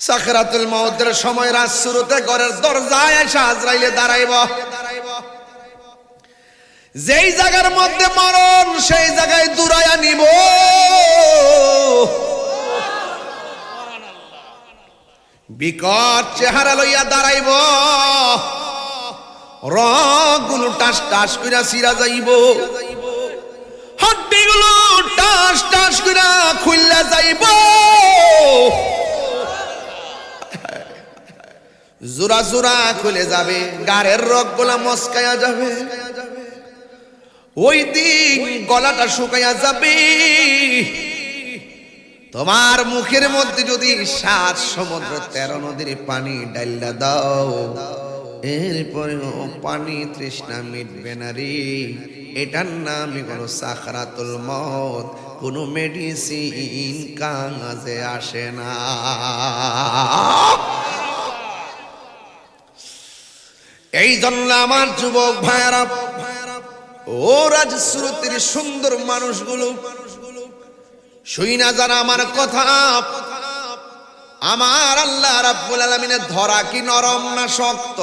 সাখরাতুল মৌতের সময় রাত শুরুতে ঘরের দরজায় এসে আজরাইলে দাঁড়াইব। যেই জায়গার মধ্যে মরণ, সেই জায়গায় দূরাইয়া নিব। বিকট চেহারা লইয়া দাঁড়াইব। রগুলো টাস টাস কইরা সিরা যাইব। জোড়া জোড়া খুলে যাবে, গাড়ের রক গোলা মস্কায়া যাবে। ওই দিন গলাটা শুকাইয়া যাবে। তোমার মুখের মধ্যে যদি সাত সমুদ্র তেরো নদীর পানি ডাইলা দাও, এরপরেও পানি তৃষ্ণা মিটবে না রে। এটার নামই কোনো সাখরাতুল মত কোনো মেডিসিন কাজে আসে না। এই জন্য আমার যুবক ভাইয়ারা, ও রাজশ্রুতির সুন্দর মানুষগুলো, শুই না যারা আমার কথা। আমার আল্লাহ রাব্বুল আলামিনের ধরা কি নরম না শক্ত?